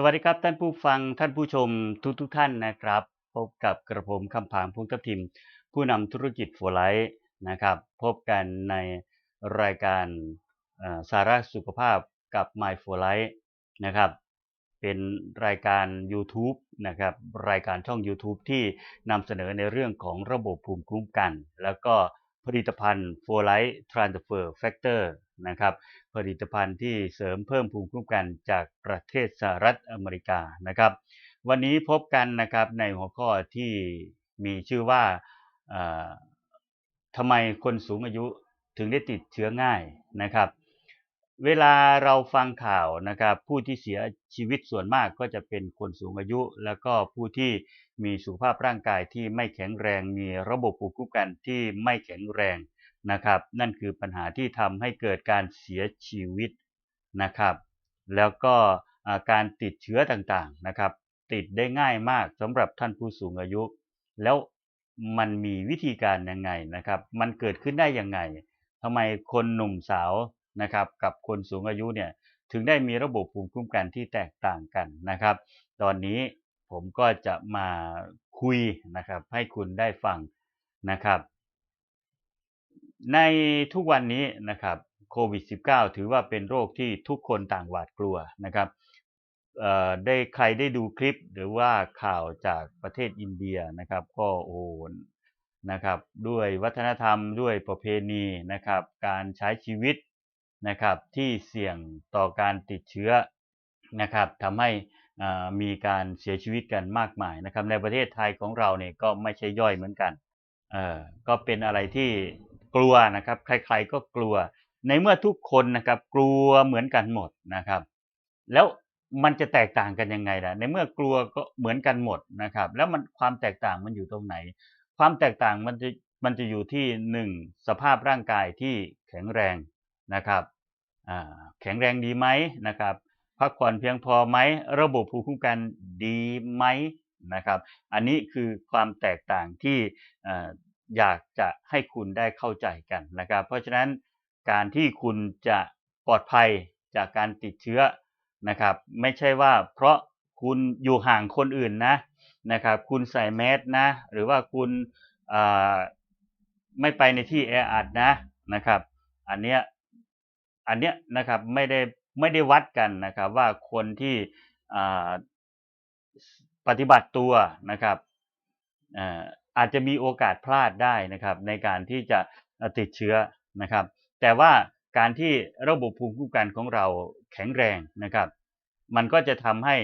สวัสดีครับท่านผู้ฟังท่านผู้ชมทุกทุกท่านนะครับ พบกับกระผมคำผางพงทัพทิม ผู้นำธุรกิจโฟไลท์นะครับ พบกันในรายการสาระสุขภาพกับ My f o l i f e นะครับ เป็นรายการ YouTube นะครับ รายการช่อง YouTube ที่นำเสนอในเรื่องของระบบภูมิคุ้มกัน แล้วก็ ผลิตภัณฑ์ f o l i t e Transfer Factor นะครับผลิตภัณฑ์ที่เสริมเพิ่มภูมิคุ้มกันจากประเทศสหรัฐอเมริกานะครับ วันนี้พบกันนะครับในหัวข้อที่มีชื่อว่าทำไมคนสูงอายุถึงได้ติดเชื้อง่ายนะครับ เวลาเราฟังข่าวนะครับ ผู้ที่เสียชีวิตส่วนมากก็จะเป็นคนสูงอายุ แล้วก็ผู้ที่มีสุขภาพร่างกายที่ไม่แข็งแรง มีระบบภูมิคุ้มกันที่ไม่แข็งแรงนะครับ นั่นคือปัญหาที่ทำให้เกิดการเสียชีวิตนะครับ แล้วก็การติดเชื้อต่างๆนะครับ ติดได้ง่ายมากสำหรับท่านผู้สูงอายุ แล้วมันมีวิธีการยังไงนะครับ มันเกิดขึ้นได้ยังไงทำไมคนหนุ่มสาว นะครับกับคนสูงอายุเนี่ยถึงได้มีระบบภูมิคุ้มกันที่แตกต่างกันนะครับ ตอนนี้ผมก็จะมาคุยนะครับให้คุณได้ฟังนะครับ ในทุกวันนี้นะครับโควิด -19 ถือว่าเป็นโรคที่ทุกคนต่างหวาดกลัวนะครับเอ่อได้ใครได้ดูคลิปหรือว่าข่าวจากประเทศอินเดียนะครับ ก็โอ้โหนะครับ ด้วยวัฒนธรรมด้วยประเพณีนะครับ การใช้ชีวิต นะครับที่เสี่ยงต่อการติดเชื้อนะครับทำให้อ่ามีการเสียชีวิตกันมากมายนะครับ ในประเทศไทยของเราเนี่ยก็ไม่ใช่ย่อยเหมือนกันเอ่อก็เป็นอะไรที่กลัวนะครับใครๆก็กลัว ในเมื่อทุกคนนะครับกลัวเหมือนกันหมดนะครับ แล้วมันจะแตกต่างกันยังไงล่ะในเมื่อกลัวก็เหมือนกันหมดนะครับ แล้วมันความแตกต่างมันอยู่ตรงไหน ความแตกต่างมันจะมันจะอยู่ที่หนึ่งสภาพร่างกายที่แข็งแรง นะครับแข็งแรงดีไหมนะครับพักผ่อนเพียงพอไหมระบบภูมิคุ้มกันดีไหมนะครับอันนี้คือความแตกต่างที่อยากจะให้คุณได้เข้าใจกันนะครับ เพราะฉะนั้นการที่คุณจะปลอดภัยจากการติดเชื้อนะครับ ไม่ใช่ว่าเพราะคุณอยู่ห่างคนอื่นนะนะครับ คุณใส่แมสนะ หรือว่าคุณไม่ไปในที่แออัดนะนะครับ อันเนี้ย อันเนี้ยนะครับไม่ได้ไม่ได้วัดกันนะครับว่าคนที่ปฏิบัติตัวนะครับอาอาจจะมีโอกาสพลาดได้นะครับ ในการที่จะติดเชื้อนะครับ แต่ว่าการที่ระบบภูมิคุ้มกันของเราแข็งแรงนะครับ มันก็จะทำให้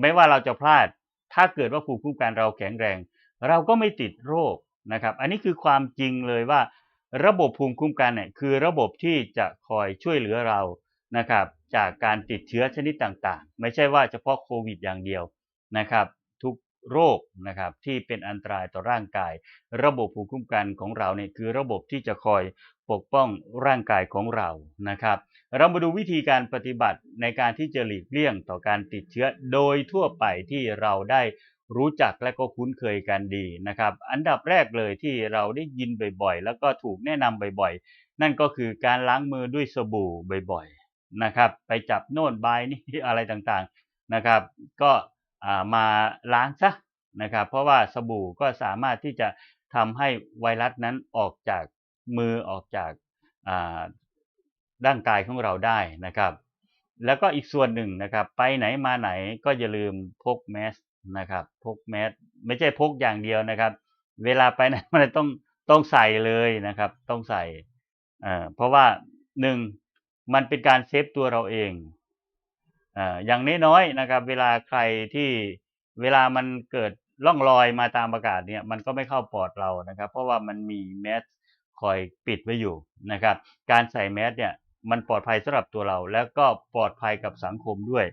ไม่ว่าเราจะพลาด ถ้าเกิดว่าภูมิคุ้มกันเราแข็งแรง เราก็ไม่ติดโรคนะครับ อันนี้คือความจริงเลยว่า ระบบภูมิคุ้มกันเนี่ยคือระบบที่จะคอยช่วยเหลือเรานะครับ จากการติดเชื้อชนิดต่างๆ ไม่ใช่ว่าเฉพาะโควิดอย่างเดียวนะครับ ทุกโรคนะครับที่เป็นอันตรายต่อร่างกาย ระบบภูมิคุ้มกันของเราเนี่ยคือระบบที่จะคอยปกป้องร่างกายของเรานะครับ เรามาดูวิธีการปฏิบัติในการที่จะหลีกเลี่ยงต่อการติดเชื้อโดยทั่วไปที่เราได้ รู้จักและก็คุ้นเคยกันดีนะครับ อันดับแรกเลยที่เราได้ยินบ่อยๆ แล้วก็ถูกแนะนำบ่อยๆ นั่นก็คือการล้างมือด้วยสบู่บ่อยๆนะครับ ไปจับโน่นบายนี่อะไรต่างๆนะครับ ก็มาล้างซะนะครับ เพราะว่าสบู่ก็สามารถที่จะทำให้ไวรัสนั้นออกจากมือออกจากร่างกายของเราได้นะครับ แล้วก็อีกส่วนหนึ่งนะครับ ไปไหนมาไหนก็อย่าลืมพกแมส นะครับพกแมสไม่ใช่พกอย่างเดียวนะครับ เวลาไปไหนมันต้องต้องใส่เลยนะครับ ต้องใส่เอ่อเพราะว่าหนึ่งมันเป็นการเซฟตัวเราเองเอ่ออย่างน้อยๆนะครับ เวลาใครที่เวลามันเกิดล่องลอยมาตามอากาศเนี่ยมันก็ไม่เข้าปอดเรานะครับ เพราะว่ามันมีแมสคอยปิดไว้อยู่นะครับ การใส่แมสเนี่ย มันปลอดภัยสำหรับตัวเรา แล้วก็ปลอดภัยกับสังคมด้วย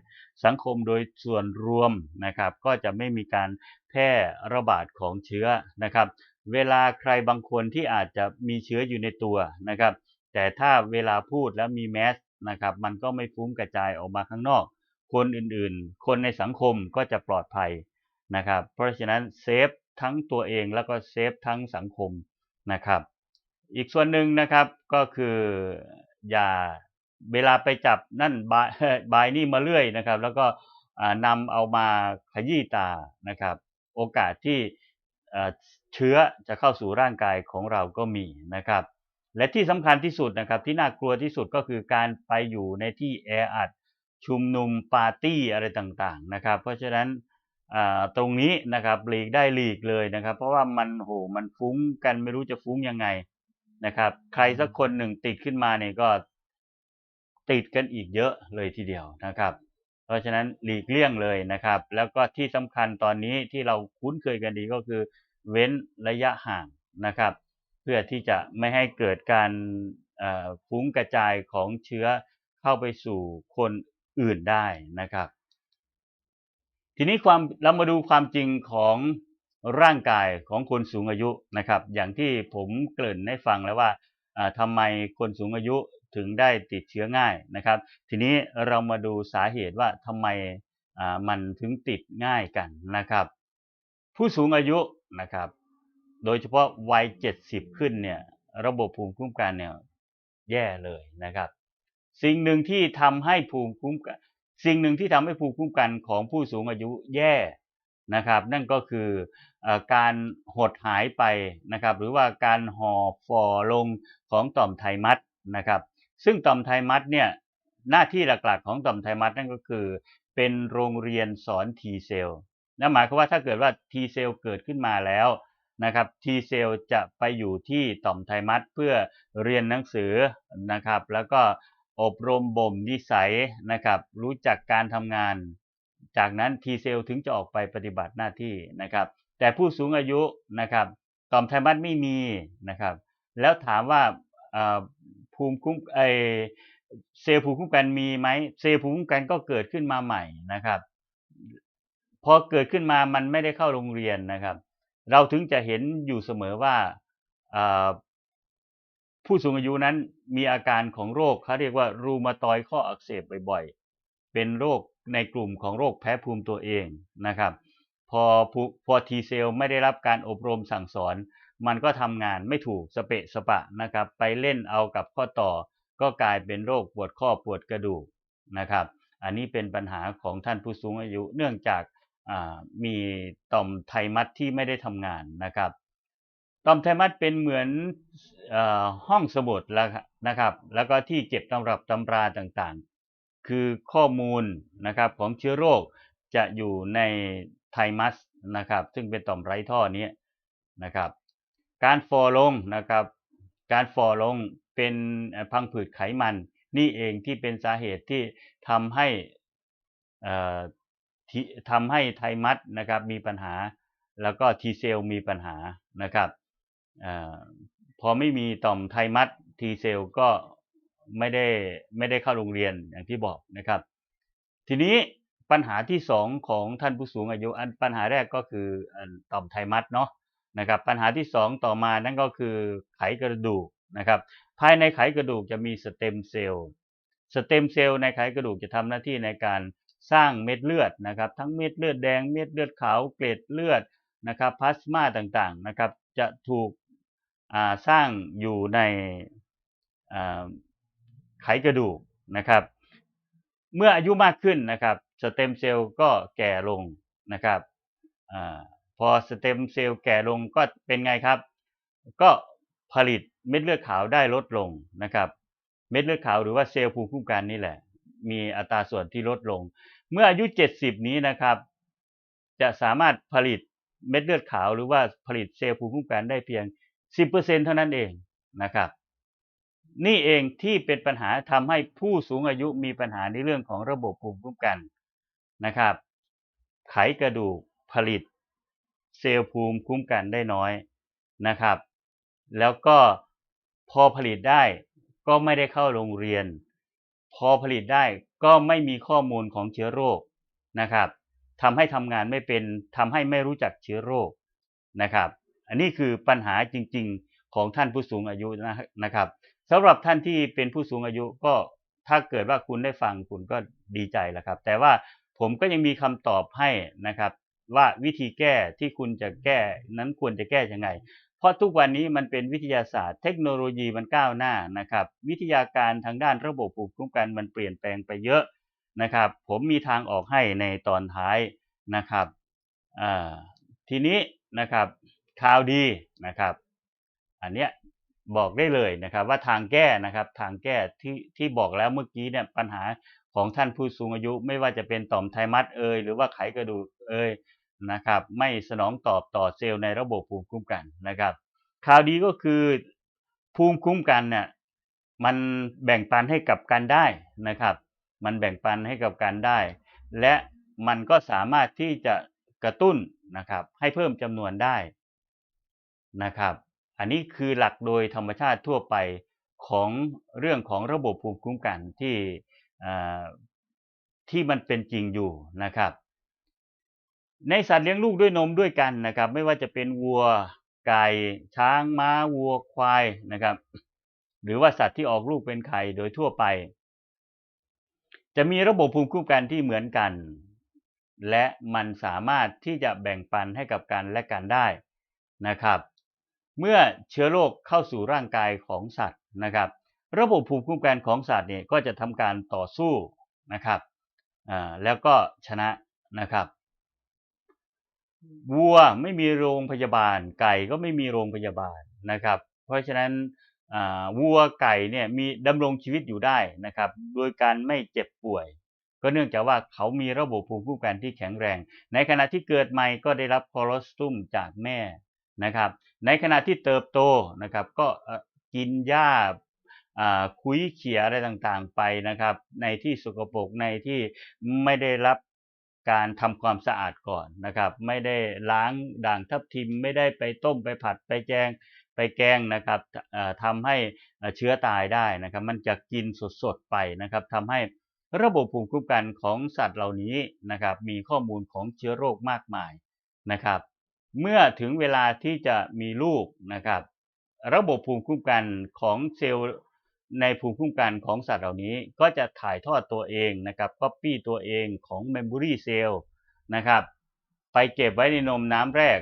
สังคมโดยส่วนรวมนะครับ ก็จะไม่มีการแพร่ระบาดของเชื้อนะครับ เวลาใครบางคนที่อาจจะมีเชื้ออยู่ในตัวนะครับ แต่ถ้าเวลาพูดแล้วมีแมสนะครับ มันก็ไม่ฟุ้งกระจายออกมาข้างนอก คนอื่นๆ คนในสังคมก็จะปลอดภัยนะครับ เพราะฉะนั้นเซฟทั้งตัวเองแล้วก็เซฟทั้งสังคมนะครับ อีกส่วนหนึ่งนะครับก็คือ อย่าเวลาไปจับนั่นบายบายนี่มาเรื่อยนะครับ แล้วก็นำเอามาขยี้ตานะครับ โอกาสที่เชื้อจะเข้าสู่ร่างกายของเราก็มีนะครับ และที่สำคัญที่สุดนะครับ ที่น่ากลัวที่สุดก็คือการไปอยู่ในที่แออัดชุมนุมปาร์ตี้อะไรต่างๆนะครับ เพราะฉะนั้นตรงนี้นะครับหลีกได้หลีกเลยนะครับ เพราะว่ามันโหมันฟุ้งกันไม่รู้จะฟุ้งยังไง นะครับ ใครสักคนหนึ่งติดขึ้นมาเนี่ยก็ติดกันอีกเยอะเลยทีเดียวนะครับ เพราะฉะนั้นหลีกเลี่ยงเลยนะครับ แล้วก็ที่สำคัญตอนนี้ที่เราคุ้นเคยกันดีก็คือ เว้นระยะห่างนะครับ เพื่อที่จะไม่ให้เกิดการเอ่อฟุ้งกระจายของเชื้อเข้าไปสู่คนอื่นได้นะครับ ทีนี้ความเรามาดูความจริงของ ร่างกายของคนสูงอายุนะครับ อย่างที่ผมเกริ่นให้ฟังแล้วว่าอ่าทำไมคนสูงอายุถึงได้ติดเชื้อง่ายนะครับ ทีนี้เรามาดูสาเหตุว่าทำไมมันถึงติดง่ายกันนะครับ ผู้สูงอายุนะครับ โดยเฉพาะวัย 70 ขึ้นเนี่ยระบบภูมิคุ้มกันเนี่ยแย่เลยนะครับ สิ่งหนึ่งที่ทำให้ภูมิคุ้มกันสิ่งหนึ่งที่ทำให้ภูมิคุ้มกันของผู้สูงอายุแย่ นะครับนั่นก็คืออการหดหายไปนะครับหรือว่าการห่อฝ่อลงของต่อมไทมัสนะครับซึ่งต่อมไทมัสเนี่ยหน้าที่หลักๆของต่อมไทมัสนั่นก็คือ เป็นโรงเรียนสอน T เซลล์นั่นหมายความว่าถ้าเกิดว่า T เซลล์เกิดขึ้นมาแล้วนะครับ T เซลล์จะไปอยู่ที่ต่อมไทมัสเพื่อเรียนหนังสือนะครับ แล้วก็อบรมบ่มนิสัยนะครับ รู้จักการทำงาน จากนั้น T เซลล์ถึงจะออกไปปฏิบัติหน้าที่นะครับ แต่ผู้สูงอายุนะครับต่อมไทมัสไม่มีนะครับ แล้วถามว่าภูมิคุ้มไอเซลล์ภูมิคุ้มกันมีไหมเซลล์ภูมิคุ้มกันก็เกิดขึ้นมาใหม่นะครับพอเกิดขึ้นมามันไม่ได้เข้าโรงเรียนนะครับ เราถึงจะเห็นอยู่เสมอว่าผู้สูงอายุนั้นมีอาการของโรคเขาเรียกว่ารูมาตอยข้ออักเสบบ่อย เป็นโรคในกลุ่มของโรคแพ้ภูมิตัวเองนะครับ พอพอทีเซลไม่ได้รับการอบรมสั่งสอน มันก็ทำงานไม่ถูกสเปะสปะนะครับ ไปเล่นเอากับข้อต่อ ก็กลายเป็นโรคปวดข้อปวดกระดูกนะครับ อันนี้เป็นปัญหาของท่านผู้สูงอายุเนื่องจากมีต่อมไทมัสที่ไม่ได้ทำงานนะครับต่อมไทมัสเป็นเหมือนอห้องสมุดแล้วนะครับ แล้วก็ที่เก็บตำรับตำราต่าง คือข้อมูลนะครับของเชื้อโรคจะอยู่ในไทมัสนะครับ ซึ่งเป็นต่อมไร้ท่อนี้นะครับ การฟอลงนะครับ การฟอลงเป็นพังผืดไขมัน นี่เองที่เป็นสาเหตุที่ทำให้ททำให้ไทมัสนะครับมีปัญหา แล้วก็ทีเซลมีปัญหานะครับอพอไม่มีต่อมไทมัสทีเซลก็ ไม่ได้ไม่ได้เข้าโรงเรียนอย่างที่บอกนะครับ ทีนี้ปัญหาที่สองของท่านผู้สูงอายุอันปัญหาแรกก็คือต่อมไทมัสเนาะนะครับปัญหาที่สองต่อมานั่นก็คือไขกระดูกนะครับภายในไขกระดูกจะมีสเต็มเซลล์สเต็มเซลล์ในไขกระดูกจะทำหน้าที่ในการสร้างเม็ดเลือดนะครับทั้งเม็ดเลือดแดงเม็ดเลือดขาวเกล็ดเลือดนะครับพลาสมาต่างๆนะครับจะถูกสร้างอยู่ใน ไขกระดูกนะครับ เมื่ออายุมากขึ้นนะครับสเต็มเซลล์ก็แก่ลงนะครับอพอสเต็มเซลล์แก่ลงก็เป็นไงครับ ก็ผลิตเม็ดเลือดขาวได้ลดลงนะครับ เม็ดเลือดขาวหรือว่าเซลล์ภูมิคุ้มกันนี่แหละ มีอัตราส่วนที่ลดลง เมื่ออายุ 70 นี้นะครับ จะสามารถผลิตเม็ดเลือดขาวหรือว่าผลิตเซลล์ภูมิคุ้มกันได้เพียง 10%เท่านั้นเองนะครับ นี่เองที่เป็นปัญหาทำให้ผู้สูงอายุมีปัญหาในเรื่องของระบบภูมิคุ้มกันนะครับ ไขกระดูกผลิต เซลล์ภูมิคุ้มกันได้น้อยนะครับ แล้วก็พอผลิตได้ก็ไม่ได้เข้าโรงเรียน พอผลิตได้ก็ไม่มีข้อมูลของเชื้อโรคนะครับทำให้ทำงานไม่เป็นทำให้ไม่รู้จักเชื้อโรคนะครับ อันนี้คือปัญหาจริง ๆ ของท่านผู้สูงอายุนะครับ สำหรับท่านที่เป็นผู้สูงอายุก็ถ้าเกิดว่าคุณได้ฟังคุณก็ดีใจแล้วครับ แต่ว่าผมก็ยังมีคำตอบให้นะครับ ว่าวิธีแก้ที่คุณจะแก้นั้นควรจะแก้ยังไง เพราะทุกวันนี้มันเป็นวิทยาศาสตร์ เทคโนโลยีมันก้าวหน้านะครับ วิทยาการทางด้านระบบภูมิคุ้มกันมันเปลี่ยนแปลงไปเยอะนะครับ ผมมีทางออกให้ในตอนท้ายนะครับทีนี้นะครับข่าวดีนะครับ อันเนี้ย บอกได้เลยนะครับ ว่าทางแก้นะครับทางแก้ที่ที่บอกแล้วเมื่อกี้เนี่ยปัญหาของท่านผู้สูงอายุไม่ว่าจะเป็นต่อมไทมัสเอยหรือว่าไขกระดูกเอยนะครับไม่สนองตอบต่อเซลล์ในระบบภูมิคุ้มกันนะครับข่าวดีก็คือภูมิคุ้มกันเนี่ยมันแบ่งปันให้กับกันได้นะครับ มันแบ่งปันให้กับกันได้ และมันก็สามารถที่จะกระตุ้นนะครับให้เพิ่มจำนวนได้นะครับ อันนี้คือหลักโดยธรรมชาติทั่วไปของเรื่องของระบบภูมิคุ้มกันที่ที่มันเป็นจริงอยู่นะครับ ในสัตว์เลี้ยงลูกด้วยนมด้วยกันนะครับ ไม่ว่าจะเป็นวัวไก่ช้างม้าวัวควายนะครับ หรือว่าสัตว์ที่ออกลูกเป็นไข่โดยทั่วไป จะมีระบบภูมิคุ้มกันที่เหมือนกัน และมันสามารถที่จะแบ่งปันให้กับกันและกันได้นะครับ เมื่อเชื้อโรคเข้าสู่ร่างกายของสัตว์นะครับ ระบบภูมิคุ้มกันของสัตว์เนี่ยก็จะทำการต่อสู้นะครับแล้วก็ชนะนะครับวัวไม่มีโรงพยาบาล ไก่ก็ไม่มีโรงพยาบาลนะครับ เพราะฉะนั้นวัวไก่เนี่ยมีดำรงชีวิตอยู่ได้นะครับ โดยการไม่เจ็บป่วย ก็เนื่องจากว่าเขามีระบบภูมิคุ้มกันที่แข็งแรง ในขณะที่เกิดใหม่ก็ได้รับโคโลสตุมจากแม่ นะครับ ในขณะที่เติบโตนะครับ ก็กินหญ้าคุยเขียอะไรต่างๆไปนะครับ ในที่สกปรกในที่ไม่ได้รับการทำความสะอาดก่อนนะครับ ไม่ได้ล้างด่างทับทิมไม่ได้ไปต้มไปผัดไปแจงไปแกงนะครับทำให้เชื้อตายได้นะครับ มันจะกินสดๆไปนะครับทำให้ระบบภูมิคุ้มกันของสัตว์เหล่านี้นะครับ มีข้อมูลของเชื้อโรคมากมายนะครับ เมื่อถึงเวลาที่จะมีลูกนะครับ ระบบภูมิคุ้มกันของเซลล์ในภูมิคุ้มกันของสัตว์เหล่านี้ ก็จะถ่ายทอดตัวเองนะครับก๊อปปี้ตัวเองของ Memory Cell นะครับ ไปเก็บไว้ในนมน้ำแรก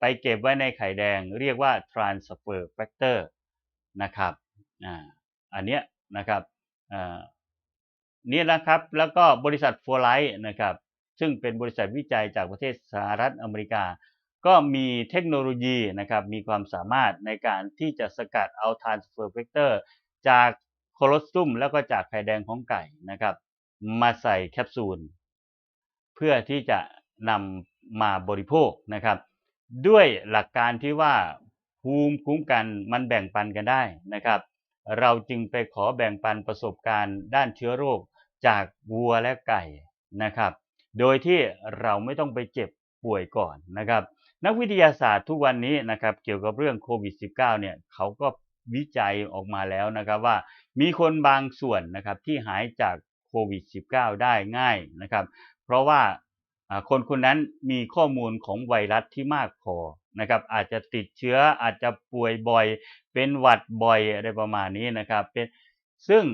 ไปเก็บไว้ในไข่แดง เรียกว่า transfer factor นะครับอ่าอันเนี้ยนะครับอ่านี่นะครับ แล้วก็บริษัทฟัวไลท์นะครับ ซึ่งเป็นบริษัทวิจัยจากประเทศสหรัฐอเมริกา ก็มีเทคโนโลยีนะครับมีความสามารถในการที่จะสกัดเอา transfer factor จากโคโลสตุมแล้วก็จากไข่แดงของไก่นะครับ มาใส่แคปซูล เพื่อที่จะนำมาบริโภคนะครับ ด้วยหลักการที่ว่าภูมิคุ้มกันมันแบ่งปันกันได้นะครับ เราจึงไปขอแบ่งปันประสบการณ์ด้านเชื้อโรคจากวัวและไก่นะครับ โดยที่เราไม่ต้องไปเจ็บป่วยก่อนนะครับ นักวิทยาศาสตร์ทุกวันนี้นะครับเกี่ยวกับเรื่องโควิด -19 เนี่ยเขาก็วิจัยออกมาแล้วนะครับว่ามีคนบางส่วนนะครับที่หายจากโควิด -19 ได้ง่ายนะครับ เพราะว่าคนคนนั้นมีข้อมูลของไวรัสที่มากพอนะครับ อาจจะติดเชื้ออาจจะป่วยบ่อย เป็นหวัดบ่อยอะไรประมาณนี้นะครับเป็นซึ่ง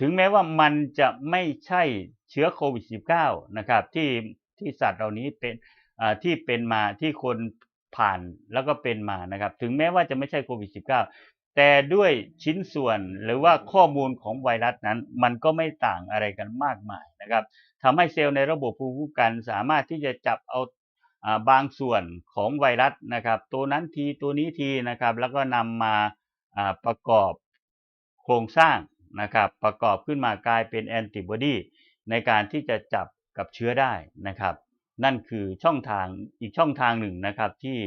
ถึงแม้ว่ามันจะไม่ใช่เชื้อโควิด -19 นะครับที่ที่สัตว์เหล่านี้เป็น ที่เป็นมาที่คนผ่านแล้วก็เป็นมานะครับ ถึงแม้ว่าจะไม่ใช่โควิด -19 แต่ด้วยชิ้นส่วนหรือว่าข้อมูลของไวรัสนั้น มันก็ไม่ต่างอะไรกันมากมายนะครับทำให้เซลล์ในระบบภูมิคุ้มกันสามารถที่จะจับเอาบางส่วนของไวรัสนะครับ ตัวนั้นทีตัวนี้ทีนะครับ แล้วก็นำมาประกอบโครงสร้างนะครับ ประกอบขึ้นมากลายเป็นแอนติบอดีในการที่จะจับกับเชื้อได้นะครับ นั่นคือช่องทางอีกช่องทางหนึ่งนะครับที่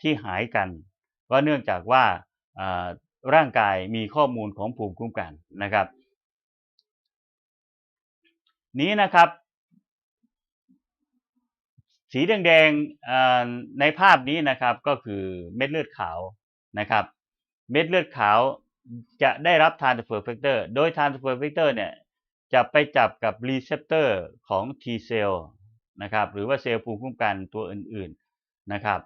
ที่หายกันก็เนื่องจากว่าร่างกายมีข้อมูลของภูมิคุ้มกันนะครับ นี้นะครับ สีแดงๆในภาพนี้นะครับก็คือเม็ดเลือดขาวนะครับ เม็ดเลือดขาวจะได้รับ transfer factor โดย transfer factor เนี่ยจะไปจับกับรีเซพเตอร์ของ T cell นะครับหรือว่าเซลล์ภูมิคุ้มกันตัวอื่นๆนะครับ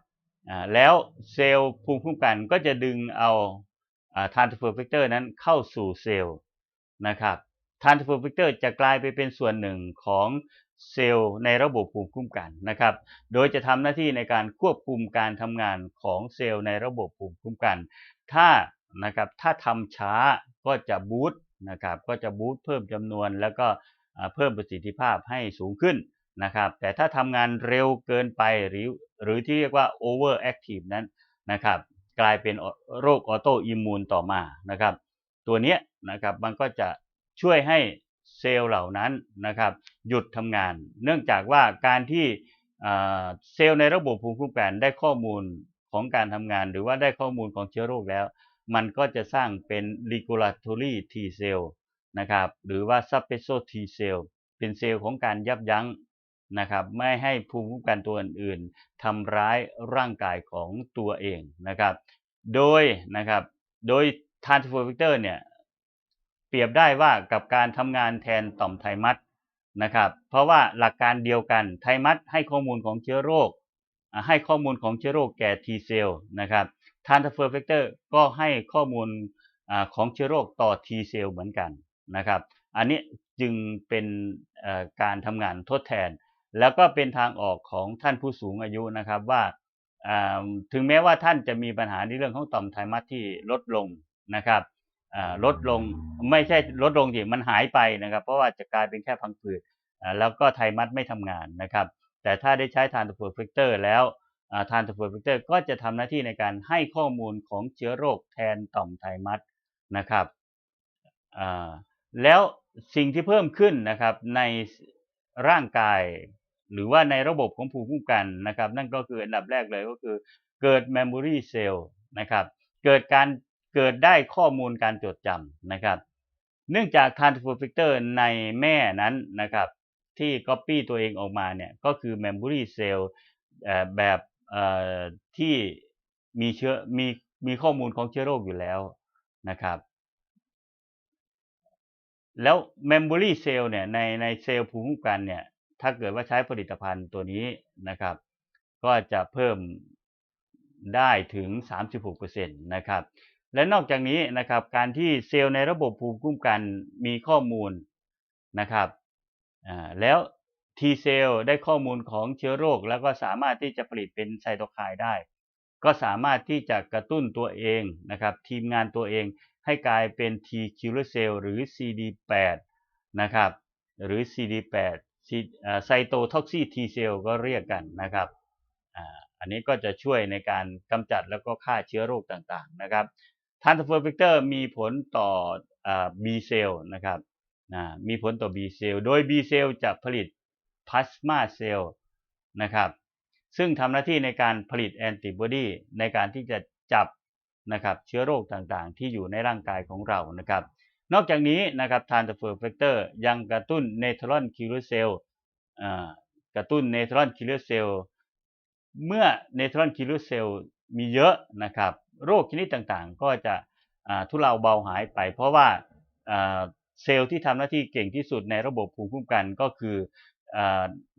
แล้วเซลล์ภูมิคุ้มกันก็จะดึงเอา transfer factor นั้นเข้าสู่เซลล์นะครับ transfer factor จะกลายไปเป็นส่วนหนึ่งของเซลล์ในระบบภูมิคุ้มกันนะครับ โดยจะทำหน้าที่ในการควบคุมการทำงานของเซลล์ในระบบภูมิคุ้มกัน ถ้านะครับถ้าทำช้าก็จะบูตนะครับก็จะบูตเพิ่มจำนวนแล้วก็เพิ่มประสิทธิภาพให้สูงขึ้น นะครับ แต่ถ้าทำงานเร็วเกินไปหรือหรือที่เรียกว่า over active นั้นนะครับ กลายเป็นโรคออโตอิมมูนต่อมานะครับ ตัวเนี้ยนะครับมันก็จะช่วยให้เซลล์เหล่านั้นนะครับหยุดทำงาน เนื่องจากว่าการที่เซลล์ในระบบภูมิคุ้มกันได้ข้อมูลของการทำงาน หรือว่าได้ข้อมูลของเชื้อโรคแล้ว มันก็จะสร้างเป็น regulatory T cell นะครับหรือว่า suppressor T cell เป็นเซลล์ของการยับยั้ง นะครับไม่ให้ภูมิคุ้มกันตัวอื่นๆทำร้ายร่างกายของตัวเองนะครับ โดยนะครับโดย transfer factor เนี่ยเปรียบได้ว่ากับการทำงานแทนต่อมไทมัสนะครับเพราะว่าหลักการเดียวกันไทมัสให้ข้อมูลของเชื้อโรค ให้ข้อมูลของเชื้อโรคแก่ T cell นะครับ transfer factor ก็ให้ข้อมูลอของเชื้อโรคต่อ T cell เหมือนกันนะครับ อันนี้จึงเป็นการทำงานทดแทน แล้วก็เป็นทางออกของท่านผู้สูงอายุนะครับว่าถึงแม้ว่าท่านจะมีปัญหาในเรื่องของต่อมไทมัสที่ลดลงนะครับลดลงไม่ใช่ลดลงสิมันหายไปนะครับ เพราะว่าจะกลายเป็นแค่พังผืดแล้วก็ไทมัสไม่ทำงานนะครับ แต่ถ้าได้ใช้ทานต r เฟกเตอร์แล้วทานต r เฟกเตอร์ก็จะทำหน้าที่ในการให้ข้อมูลของเชื้อโรคแทนต่อมไทมัสนะครับแล้วสิ่งที่เพิ่มขึ้นนะครับในร่างกาย หรือว่าในระบบของภูมิคุ้มกันนะครับ นั่นก็คืออันดับแรกเลยก็คือ เกิด memory cell นะครับ เกิดการเกิดได้ข้อมูลการจดจำนะครับ เนื่องจาก transfer factor ในแม่นั้นนะครับ ที่ copy ตัวเองออกมาเนี่ยก็คือ memory cell เอ่อแบบที่มีเชื้อมีมีข้อมูลของเชื้อโรคอยู่แล้วนะครับ แล้ว memory cell เนี่ยในในเซลล์ภูมิคุ้มกันเนี่ย ถ้าเกิดว่าใช้ผลิตภัณฑ์ตัวนี้นะครับ ก็จะเพิ่มได้ถึง 36%นะครับ และนอกจากนี้นะครับการที่เซลล์ในระบบภูมิคุ้มกันมีข้อมูลนะครับแล้ว T เซลล์ได้ข้อมูลของเชื้อโรค แล้วก็สามารถที่จะผลิตเป็นไซโตไคน์ได้ ก็สามารถที่จะกระตุ้นตัวเองนะครับ ทีมงานตัวเองให้กลายเป็น T killer cell หรือ CD8 นะครับ หรือ CD8 ไซโตท็อกซิ T เซลก็เรียกกันนะครับอันนี้ก็จะช่วยในการกำจัดแล้วก็ฆ่าเชื้อโรคต่างๆนะครับ transfer factor มีผลต่อ B เซลนะครับมีผลต่อ B เซลโดย B เซลจะผลิตพลาสมาเซลนะครับซึ่งทำหน้าที่ในการผลิตแอนติบอดีในการที่จะจับนะครับเชื้อโรคต่างๆ ที่อยู่ในร่างกายของเรานะครับ นอกจากนี้นะครับ transfer factor ยังกระตุ้นเนทรอนคิลเลอร์เซลล์กระตุ้นเนทรอนคิลเลอร์เซลล์เมื่อเนทรอนคิลเลอร์เซลล์มีเยอะนะครับโรคชนิดต่างๆ ก็จะทุเลาเบาหายไป เพราะว่าเซลล์ที่ทำหน้าที่เก่งที่สุดในระบบภูมิคุ้มกันก็คือ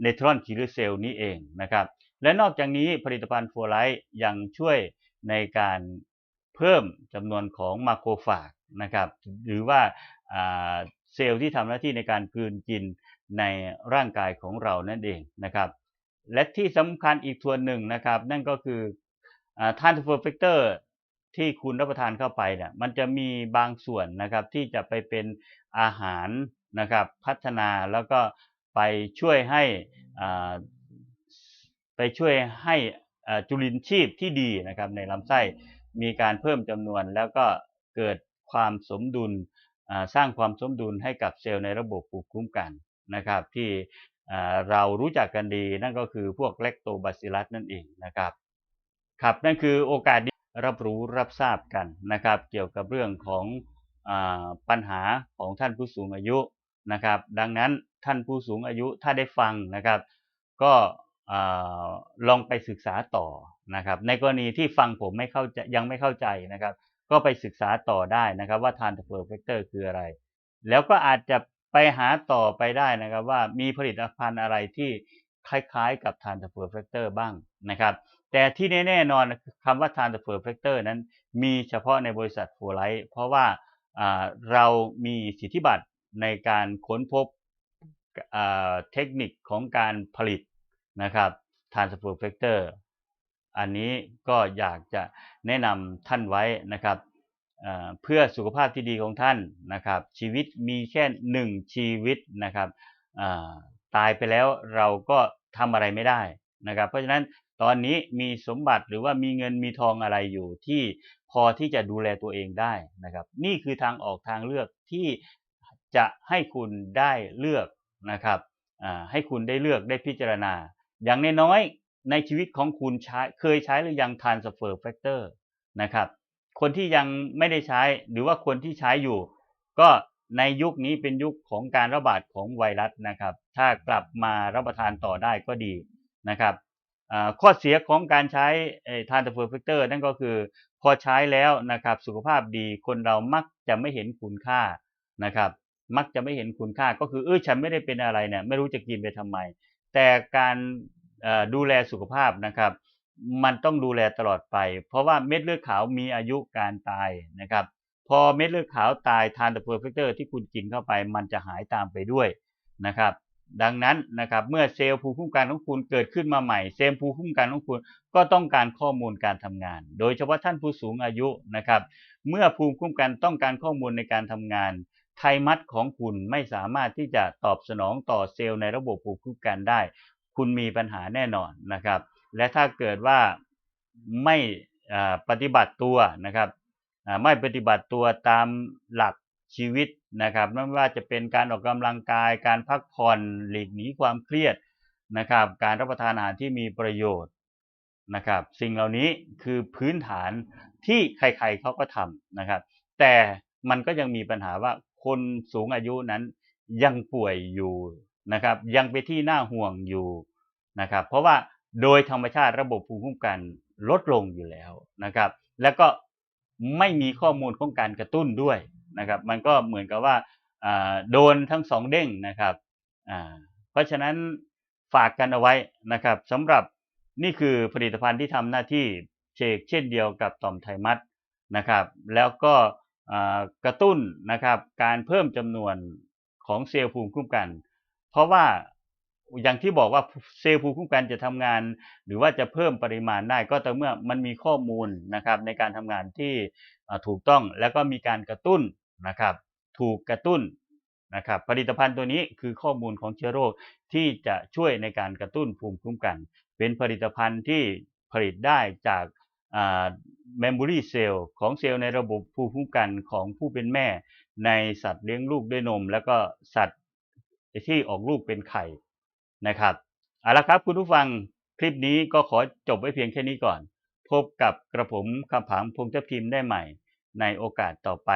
เนทรอนคิลเลอร์เซลล์นี้เองนะครับและนอกจากนี้ผลิตภัณฑ์โฟไลท์ยังช่วยในการเพิ่มจำนวนของมาโครฟาจ นะครับหรือว่าเซลล์ที่ทำหน้าที่ในการกลืนกินในร่างกายของเรานั่นเองนะครับ และที่สำคัญอีกส่วนหนึ่งนะครับ นั่นก็คือทานเฟอร์เฟกเตอร์ที่คุณรับประทานเข้าไปเนี่ยมันจะมีบางส่วนนะครับที่จะไปเป็นอาหารนะครับพัฒนาแล้วก็ไปช่วยให้ไปช่วยให้จุลินชีพที่ดีนะครับในลำไส้มีการเพิ่มจำนวนแล้วก็เกิด ความสมดุลสร้างความสมดุลให้กับเซลล์ในระบบภูมิคุ้มกันนะครับที่เรารู้จักกันดีนั่นก็คือพวกเลกโตบาซิลัสนั่นเองนะครับครับนั่นคือโอกาสที่รับรู้รับทราบกันนะครับ เกี่ยวกับเรื่องของอปัญหาของท่านผู้สูงอายุนะครับ ดังนั้นท่านผู้สูงอายุถ้าได้ฟังนะครับ ก็ลองไปศึกษาต่อนะครับ ในกรณีที่ฟังผมไม่เข้าใจยังไม่เข้าใจนะครับ ก็ไปศึกษาต่อได้นะครับ ว่าทานเฟอร์เฟกเตอร์คืออะไร แล้วก็อาจจะไปหาต่อไปได้นะครับว่ามีผลิตภัณฑ์อะไรที่คล้ายๆ กับทานเฟอร์เฟกเตอร์บ้างนะครับ แต่ที่แน่ๆนอนคำว่าทานเฟอร์เฟกเตอร์นั้นมีเฉพาะในบริษัทโฟไลท์เพราะว่าเรามีสิทธิบัตรในการค้นพบเทคนิคของการผลิตนะครับ transfer factor อันนี้ก็อยากจะแนะนำท่านไว้นะครับเพื่อสุขภาพที่ดีของท่านนะครับ ชีวิตมีแค่หนึ่งชีวิตนะครับตายไปแล้วเราก็ทำอะไรไม่ได้นะครับ เพราะฉะนั้นตอนนี้มีสมบัติหรือว่ามีเงินมีทองอะไรอยู่ที่พอที่จะดูแลตัวเองได้นะครับ นี่คือทางออกทางเลือกที่จะให้คุณได้เลือกนะครับให้คุณได้เลือกได้พิจารณา อย่างน้อย ในชีวิตของคุณใช้เคยใช้หรือยัง transfer factor นะครับ คนที่ยังไม่ได้ใช้หรือว่าคนที่ใช้อยู่ ก็ในยุคนี้เป็นยุคของการระบาดของไวรัสนะครับ ถ้ากลับมารับประทานต่อได้ก็ดีนะครับข้อเสียของการใช้ทานต transfer factor นั่นก็คือ พอใช้แล้วนะครับสุขภาพดีคนเรามักจะไม่เห็นคุณค่านะครับ มักจะไม่เห็นคุณค่าก็คือเออฉันไม่ได้เป็นอะไรเนี่ยไม่รู้จะกินไปทำไม แต่การ ดูแลสุขภาพนะครับ มันต้องดูแลตลอดไป เพราะว่าเม็ดเลือดขาวมีอายุการตายนะครับ พอเม็ดเลือดขาวตายทานแต่เพอร์เฟกเตอร์ที่คุณกินเข้าไป มันจะหายตามไปด้วยนะครับ ดังนั้นนะครับเมื่อเซลล์ภูมิคุ้มกันของคุณเกิดขึ้นมาใหม่เซลล์ภูมิคุ้มกันของคุณก็ต้องการข้อมูลการทำงาน โดยเฉพาะท่านผู้สูงอายุนะครับ เมื่อภูมิคุ้มกันต้องการข้อมูลในการทำงานไทมัสของคุณไม่สามารถที่จะตอบสนองต่อเซลล์ในระบบภูมิคุ้มกันได้ คุณมีปัญหาแน่นอนนะครับ และถ้าเกิดว่าไม่ปฏิบัติตัวนะครับไม่ปฏิบัติตัวตามหลักชีวิตนะครับไม่ว่าจะเป็นการออกกำลังกาย การพักผ่อนหลีกหนีความเครียดนะครับ การรับประทานอาหารที่มีประโยชน์นะครับ สิ่งเหล่านี้คือพื้นฐานที่ใครๆเขาก็ทำนะครับ แต่มันก็ยังมีปัญหาว่าคนสูงอายุนั้นยังป่วยอยู่นะครับ ยังไปที่น่าห่วงอยู่ นะครับเพราะว่าโดยธรรมชาติระบบภูมิคุ้มกันลดลงอยู่แล้วนะครับ แล้วก็ไม่มีข้อมูลของการกระตุ้นด้วยนะครับ มันก็เหมือนกับว่าโดนทั้งสองเด้งนะครับเพราะฉะนั้นฝากกันเอาไว้นะครับสำหรับนี่คือผลิตภัณฑ์ที่ทำหน้าที่เชกเช่นเดียวกับต่อมไทมัสนะครับ แล้วก็กระตุ้นนะครับการเพิ่มจำนวนของเซลล์ภูมิคุ้มกัน เพราะว่า อย่างที่บอกว่าเซลล์ภูมิคุ้มกันจะทำงาน หรือว่าจะเพิ่มปริมาณได้ก็ต่อเมื่อมันมีข้อมูลนะครับในการทำงานที่ถูกต้องแล้วก็มีการกระตุ้นนะครับ ถูกกระตุ้นนะครับ ผลิตภัณฑ์ตัวนี้คือข้อมูลของเชื้อโรคที่จะช่วยในการกระตุ้นภูมิคุ้มกัน เป็นผลิตภัณฑ์ที่ผลิตได้จากเมมโมรีเซลล์ของเซลล์ในระบบภูมิคุ้มกันของผู้เป็นแม่ ในสัตว์เลี้ยงลูกด้วยนม แล้วก็สัตว์ที่ออกลูกเป็นไข่ นะครับเอาละครับคุณผู้ฟังคลิปนี้ก็ขอจบไว้เพียงแค่นี้ก่อน พบกับกระผมคำผางพงเจ้าพิมพ์ได้ใหม่ในโอกาสต่อไป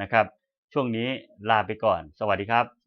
นะครับ ช่วงนี้ลาไปก่อน สวัสดีครับ